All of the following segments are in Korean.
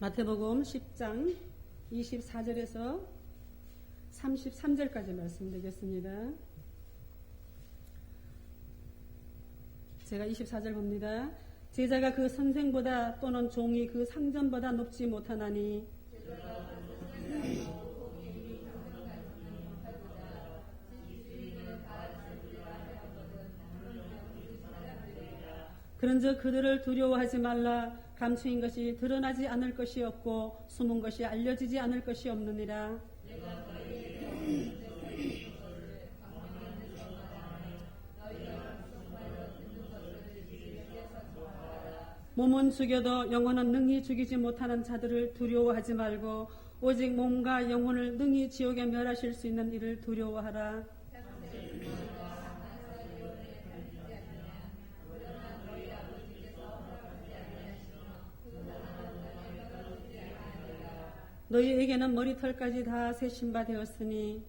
마태복음 10장 24절에서 33절까지 말씀드리겠습니다. 제가 24절 봅니다. 제자가 그 선생보다 또는 종이 그 상전보다 높지 못하나니 그런즉 그들을 두려워하지 말라 감추인 것이 드러나지 않을 것이 없고 숨은 것이 알려지지 않을 것이 없느니라 몸은 죽여도 영혼은 능히 죽이지 못하는 자들을 두려워하지 말고 오직 몸과 영혼을 능히 지옥에 멸하실 수 있는 이를 두려워하라. 너희에게는 머리털까지 다 세신 바 되었으니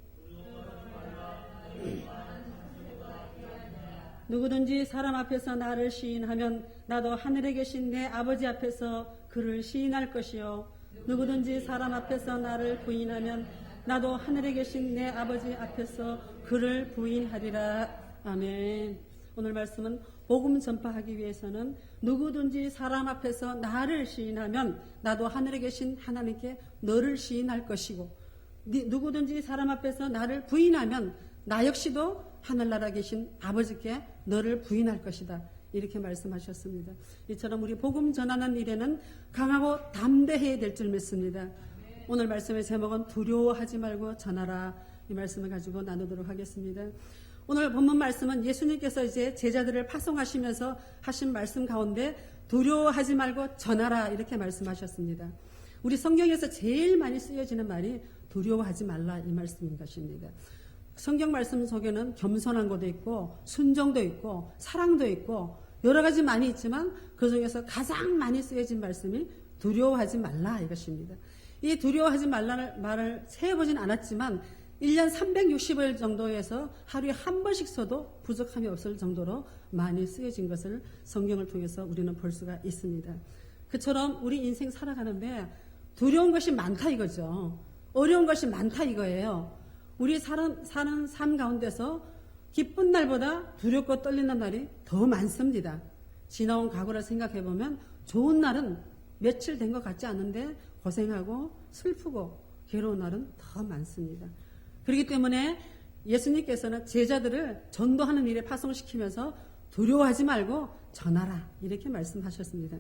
누구든지 사람 앞에서 나를 시인하면 나도 하늘에 계신 내 아버지 앞에서 그를 시인할 것이요. 누구든지 사람 앞에서 나를 부인하면 나도 하늘에 계신 내 아버지 앞에서 그를 부인하리라. 아멘. 오늘 말씀은 복음 전파하기 위해서는 누구든지 사람 앞에서 나를 시인하면 나도 하늘에 계신 하나님께 너를 시인할 것이고 니- 누구든지 사람 앞에서 나를 부인하면 나 역시도 하늘나라 계신 아버지께 너를 부인할 것이다. 이렇게 말씀하셨습니다. 이처럼 우리 복음 전하는 일에는 강하고 담대해야 될 줄 믿습니다. 오늘 말씀의 제목은 두려워하지 말고 전하라. 이 말씀을 가지고 나누도록 하겠습니다. 오늘 본문 말씀은 예수님께서 이제 제자들을 파송하시면서 하신 말씀 가운데 두려워하지 말고 전하라 이렇게 말씀하셨습니다. 우리 성경에서 제일 많이 쓰여지는 말이 두려워하지 말라 이 말씀인 것입니다. 성경 말씀 속에는 겸손한 것도 있고 순정도 있고 사랑도 있고 여러 가지 많이 있지만 그 중에서 가장 많이 쓰여진 말씀이 두려워하지 말라 이것입니다. 이 두려워하지 말라는 말을 세어보진 않았지만 1년 365일 정도에서 하루에 한 번씩 써도 부족함이 없을 정도로 많이 쓰여진 것을 성경을 통해서 우리는 볼 수가 있습니다. 그처럼 우리 인생 살아가는데 두려운 것이 많다 이거죠. 어려운 것이 많다 이거예요. 우리 사는, 사는 삶 가운데서 기쁜 날보다 두렵고 떨리는 날이 더 많습니다. 지나온 과거를 생각해 보면 좋은 날은 며칠 된 것 같지 않은데 고생하고 슬프고 괴로운 날은 더 많습니다. 그렇기 때문에 예수님께서는 제자들을 전도하는 일에 파송시키면서 두려워하지 말고 전하라 이렇게 말씀하셨습니다.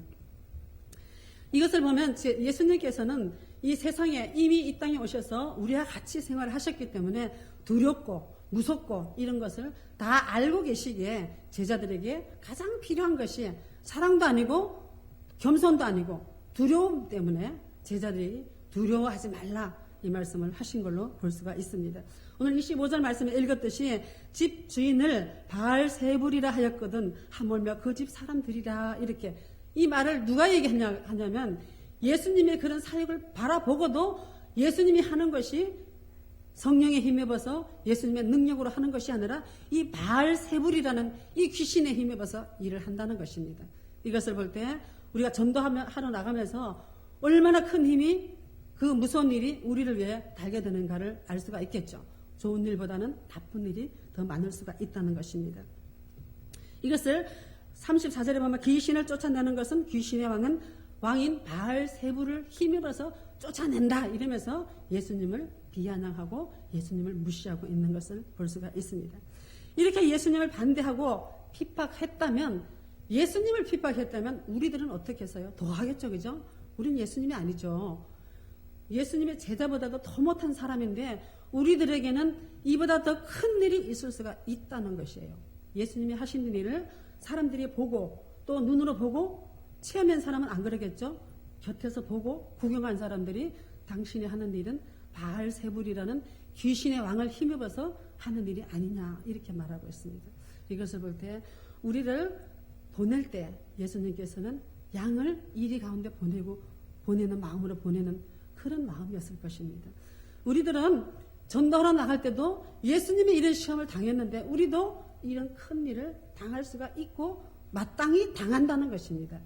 이것을 보면 제- 예수님께서는 이 세상에 이미 이 땅에 오셔서 우리와 같이 생활을 하셨기 때문에 두렵고 무섭고 이런 것을 다 알고 계시기에 제자들에게 가장 필요한 것이 사랑도 아니고 겸손도 아니고 두려움 때문에 제자들이 두려워하지 말라 이 말씀을 하신 걸로 볼 수가 있습니다. 오늘 25절 말씀에 읽었듯이 집 주인을 바알 세불이라 하였거든 하물며 그 집 사람들이라 이렇게 이 말을 누가 얘기하냐 하냐면 예수님의 그런 사역을 바라보고도 예수님이 하는 것이 성령에 힘입어서 예수님의 능력으로 하는 것이 아니라 이 바알 세불이라는 이 귀신에 힘입어서 일을 한다는 것입니다. 이것을 볼 때 우리가 전도하러 하러 나가면서 얼마나 큰 힘이 그 무서운 일이 우리를 위해 달게 되는가를 알 수가 있겠죠. 좋은 일보다는 나쁜 일이 더 많을 수가 있다는 것입니다. 이것을 34절에 보면 귀신을 쫓아내는 것은 귀신의 왕은 왕인 바알 세부를 힘입어서 쫓아낸다 이러면서 예수님을 비아냥하고 예수님을 무시하고 있는 것을 볼 수가 있습니다. 이렇게 예수님을 반대하고 핍박했다면 예수님을 핍박했다면 우리들은 어떻게 했어요? 더 하겠죠, 그죠? 우린 예수님이 아니죠. 예수님의 제자보다도 더 못한 사람인데 우리들에게는 이보다 더 큰 일이 있을 수가 있다는 것이에요. 예수님이 하신 일을 사람들이 보고 또 눈으로 보고 체험한 사람은 안 그러겠죠? 곁에서 보고 구경한 사람들이 당신이 하는 일은 바알 세불이라는 귀신의 왕을 힘입어서 하는 일이 아니냐 이렇게 말하고 있습니다. 이것을 볼 때 우리를 보낼 때 예수님께서는 양을 이리 가운데 보내고 보내는 마음으로 보내는 그런 마음이었을 것입니다. 우리들은 전도하러 나갈 때도 예수님이 이런 시험을 당했는데 우리도 이런 큰 일을 당할 수가 있고 마땅히 당한다는 것입니다.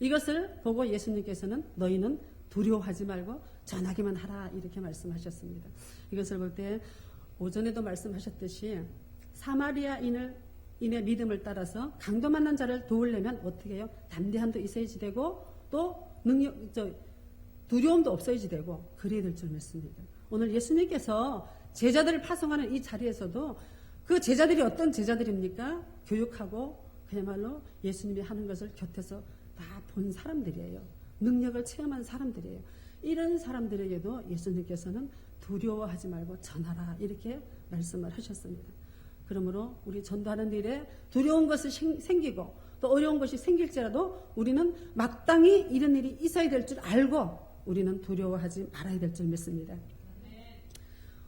이것을 보고 예수님께서는 너희는 두려워하지 말고 전하기만 하라 이렇게 말씀하셨습니다. 이것을 볼 때 오전에도 말씀하셨듯이 사마리아인을 인의 믿음을 따라서 강도 만난 자를 도우려면 어떻게 해요? 담대함도 있어야지 되고 또 능력 저 두려움도 없어야지 되고 그래야 될 줄 믿습니다. 오늘 예수님께서 제자들을 파송하는 이 자리에서도 그 제자들이 어떤 제자들입니까? 교육하고 그야말로 예수님이 하는 것을 곁에서 다 본 사람들이에요. 능력을 체험한 사람들이에요. 이런 사람들에게도 예수님께서는 두려워하지 말고 전하라 이렇게 말씀을 하셨습니다. 그러므로 우리 전도하는 일에 두려운 것이 생- 생기고 또 어려운 것이 생길지라도 우리는 마땅히 이런 일이 있어야 될 줄 알고 우리는 두려워하지 말아야 될 줄 믿습니다.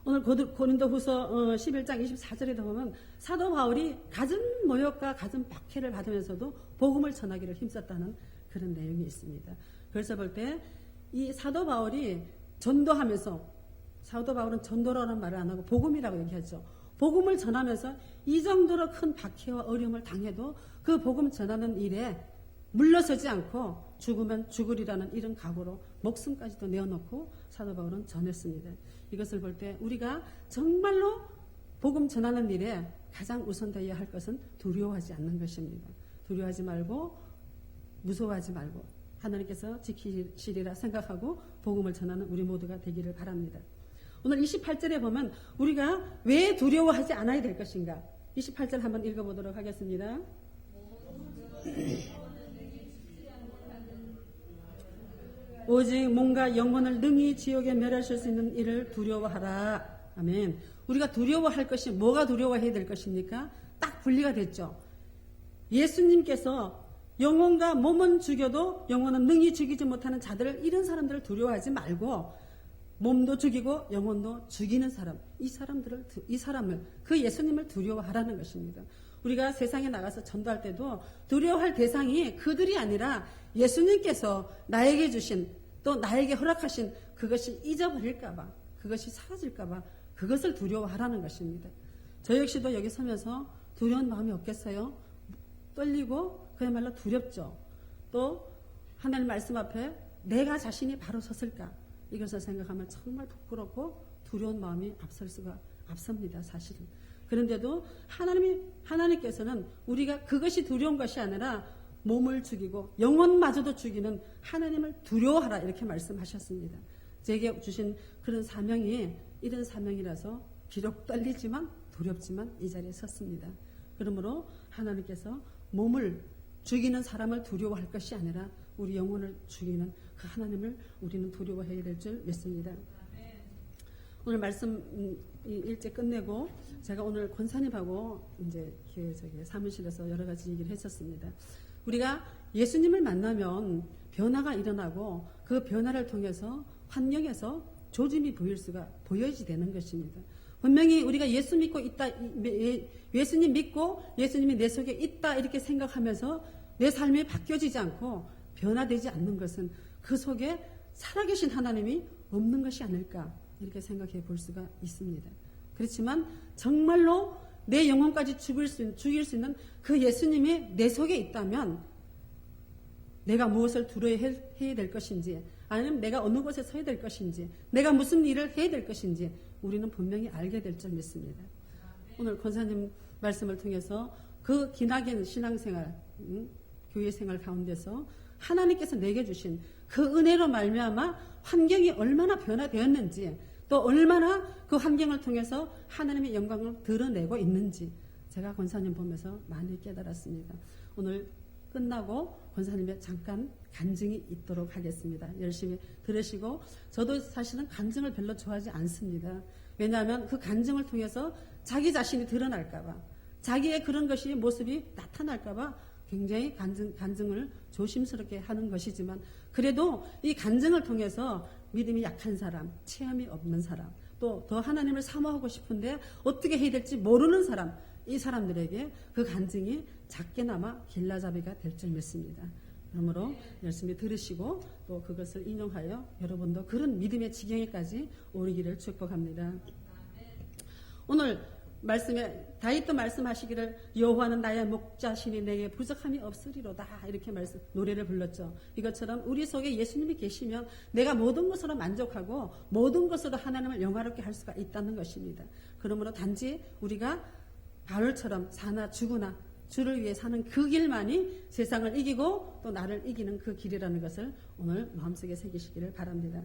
오늘 고린도 후서 어, 11장 24절에도 보면 사도 바울이 갖은 모욕과 갖은 박해를 받으면서도 복음을 전하기를 힘썼다는 그런 내용이 있습니다. 그래서 볼 때 이 사도 바울이 전도하면서 사도 바울은 전도라는 말을 안 하고 복음이라고 얘기하죠. 복음을 전하면서 이 정도로 큰 박해와 어려움을 당해도 그 복음 전하는 일에 물러서지 않고 죽으면 죽으리라는 이런 각오로 목숨까지도 내어놓고 사도 바울은 전했습니다. 이것을 볼 때 우리가 정말로 복음 전하는 일에 가장 우선되어야 할 것은 두려워하지 않는 것입니다. 두려워하지 말고 무서워하지 말고 하나님께서 지키시리라 생각하고 복음을 전하는 우리 모두가 되기를 바랍니다. 오늘 28절에 보면 우리가 왜 두려워하지 않아야 될 것인가? 28절 한번 읽어보도록 하겠습니다. 오직 뭔가 영혼을 능히 지옥에 멸하실 수 있는 일을 두려워하라. 아멘. 우리가 두려워할 것이 뭐가 두려워해야 될 것입니까? 딱 분리가 됐죠. 예수님께서 영혼과 몸은 죽여도 영혼은 능히 죽이지 못하는 자들을 이런 사람들을 두려워하지 말고 몸도 죽이고 영혼도 죽이는 사람 이 사람들을 두- 이 사람을 그 예수님을 두려워하라는 것입니다. 우리가 세상에 나가서 전도할 때도 두려워할 대상이 그들이 아니라 예수님께서 나에게 주신 또 나에게 허락하신 그것이 잊어버릴까봐 그것이 사라질까봐 그것을 두려워하라는 것입니다. 저 역시도 여기 서면서 두려운 마음이 없겠어요? 떨리고 그야말로 두렵죠. 또 하나님 말씀 앞에 내가 자신이 바로 섰을까 이것을 생각하면 정말 부끄럽고 두려운 마음이 앞설 수가 앞섭니다. 사실은. 그런데도 하나님이 하나님께서는 우리가 그것이 두려운 것이 아니라 몸을 죽이고 영혼마저도 죽이는 하나님을 두려워하라 이렇게 말씀하셨습니다. 제게 주신 그런 사명이 이런 사명이라서 비록 떨리지만 두렵지만 이 자리에 섰습니다. 그러므로 하나님께서 몸을 죽이는 사람을 두려워할 것이 아니라 우리 영혼을 죽이는 그 하나님을 우리는 두려워해야 될 줄 믿습니다. 오늘 말씀 음, 이 일찍 끝내고 제가 오늘 권사님하고 이제 저기 사무실에서 여러 가지 얘기를 했었습니다. 우리가 예수님을 만나면 변화가 일어나고 그 변화를 통해서 환경에서 조짐이 보일 수가 보여지 되는 것입니다. 분명히 우리가 예수 믿고 있다, 이- 예- 예수님 믿고 예수님이 내 속에 있다 이렇게 생각하면서 내 삶이 바뀌어지지 않고 변화되지 않는 것은 그 속에 살아계신 하나님이 없는 것이 아닐까 이렇게 생각해 볼 수가 있습니다. 그렇지만 정말로 내 영혼까지 죽일 수, 죽일 수 있는 그 예수님이 내 속에 있다면 내가 무엇을 두려워해야 될 것인지 아니면 내가 어느 곳에 서야 될 것인지 내가 무슨 일을 해야 될 것인지 우리는 분명히 알게 될 줄 믿습니다. 오늘 권사님 말씀을 통해서 그 기나긴 신앙생활, 음, 교회 생활 가운데서 하나님께서 내게 주신 그 은혜로 말미암아 환경이 얼마나 변화되었는지 또 얼마나 그 환경을 통해서 하나님의 영광을 드러내고 있는지 제가 권사님 보면서 많이 깨달았습니다. 오늘 끝나고 권사님의 잠깐 간증이 있도록 하겠습니다. 열심히 들으시고 저도 사실은 간증을 별로 좋아하지 않습니다. 왜냐하면 그 간증을 통해서 자기 자신이 드러날까봐 자기의 그런 것이 모습이 나타날까봐 굉장히 간증, 간증을 조심스럽게 하는 것이지만 그래도 이 간증을 통해서 믿음이 약한 사람, 체험이 없는 사람, 또 더 하나님을 사모하고 싶은데 어떻게 해야 될지 모르는 사람, 이 사람들에게 그 간증이 작게나마 길라잡이가 될 줄 믿습니다. 그러므로 열심히 들으시고 또 그것을 인용하여 여러분도 그런 믿음의 지경에까지 오르기를 축복합니다. 오늘 말씀에 다윗도 말씀하시기를 여호와는 나의 목자신이 내게 부족함이 없으리로다 이렇게 말씀 노래를 불렀죠. 이것처럼 우리 속에 예수님이 계시면 내가 모든 것으로 만족하고 모든 것으로 하나님을 영화롭게 할 수가 있다는 것입니다. 그러므로 단지 우리가 바울처럼 사나 죽으나 주를 위해 사는 그 길만이 세상을 이기고 또 나를 이기는 그 길이라는 것을 오늘 마음속에 새기시기를 바랍니다.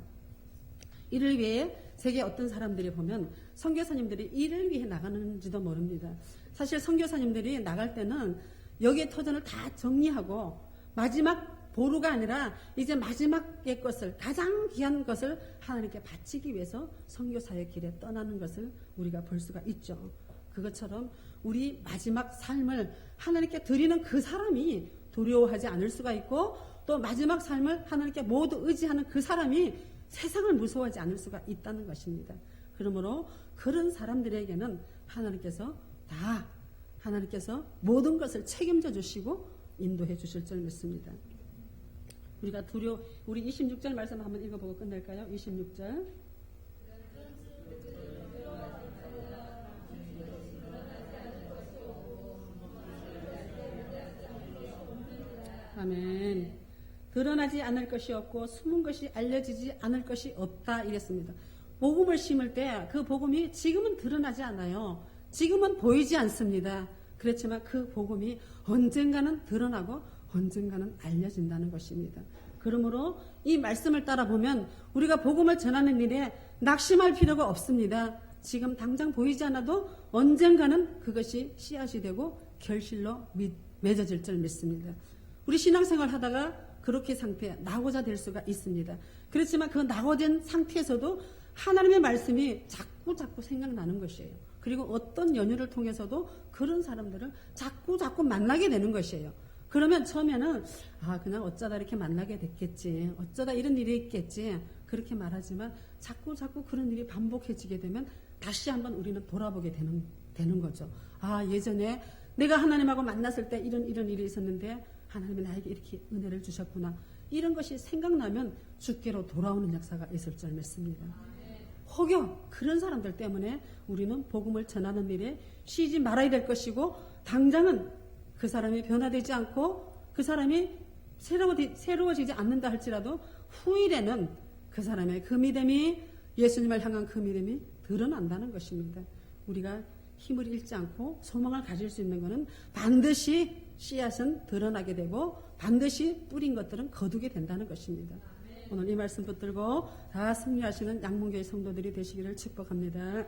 이를 위해 세계 어떤 사람들이 보면 선교사님들이 이를 위해 나가는지도 모릅니다. 사실 선교사님들이 나갈 때는 여기에 터전을 다 정리하고 마지막 보루가 아니라 이제 마지막의 것을 가장 귀한 것을 하나님께 바치기 위해서 선교사의 길에 떠나는 것을 우리가 볼 수가 있죠. 그것처럼 우리 마지막 삶을 하나님께 드리는 그 사람이 두려워하지 않을 수가 있고 또 마지막 삶을 하나님께 모두 의지하는 그 사람이 세상을 무서워하지 않을 수가 있다는 것입니다. 그러므로 그런 사람들에게는 하나님께서 다 하나님께서 모든 것을 책임져 주시고 인도해 주실 줄 믿습니다. 우리가 두려 우리 26절 말씀 한번 읽어보고 끝낼까요? 26절. 아멘. 드러나지 않을 것이 없고 숨은 것이 알려지지 않을 것이 없다 이랬습니다. 복음을 심을 때 그 복음이 지금은 드러나지 않아요. 지금은 보이지 않습니다. 그렇지만 그 복음이 언젠가는 드러나고 언젠가는 알려진다는 것입니다. 그러므로 이 말씀을 따라 보면 우리가 복음을 전하는 일에 낙심할 필요가 없습니다. 지금 당장 보이지 않아도 언젠가는 그것이 씨앗이 되고 결실로 미- 맺어질 줄 믿습니다. 우리 신앙생활 하다가 그렇게 상태 나고자 될 수가 있습니다. 그렇지만 그 나고된 상태에서도 하나님의 말씀이 자꾸 자꾸 생각나는 것이에요. 그리고 어떤 연유를 통해서도 그런 사람들을 자꾸 자꾸 만나게 되는 것이에요. 그러면 처음에는 아 그냥 어쩌다 이렇게 만나게 됐겠지, 어쩌다 이런 일이 있겠지 그렇게 말하지만 자꾸 자꾸 그런 일이 반복해지게 되면 다시 한번 우리는 돌아보게 되는 되는 거죠. 아 예전에 내가 하나님하고 만났을 때 이런 이런 일이 있었는데 하나님이 나에게 이렇게 은혜를 주셨구나. 이런 것이 생각나면 주께로 돌아오는 역사가 있을 줄 믿습니다. 혹여 그런 사람들 때문에 우리는 복음을 전하는 일에 쉬지 말아야 될 것이고 당장은 그 사람이 변화되지 않고 그 사람이 새로워지, 새로워지지 않는다 할지라도 후일에는 그 사람의 그 믿음이 예수님을 향한 그 믿음이 드러난다는 것입니다. 우리가 힘을 잃지 않고 소망을 가질 수 있는 것은 반드시 씨앗은 드러나게 되고 반드시 뿌린 것들은 거두게 된다는 것입니다. 오늘 이 말씀 붙들고 다 승리하시는 양문교회 성도들이 되시기를 축복합니다.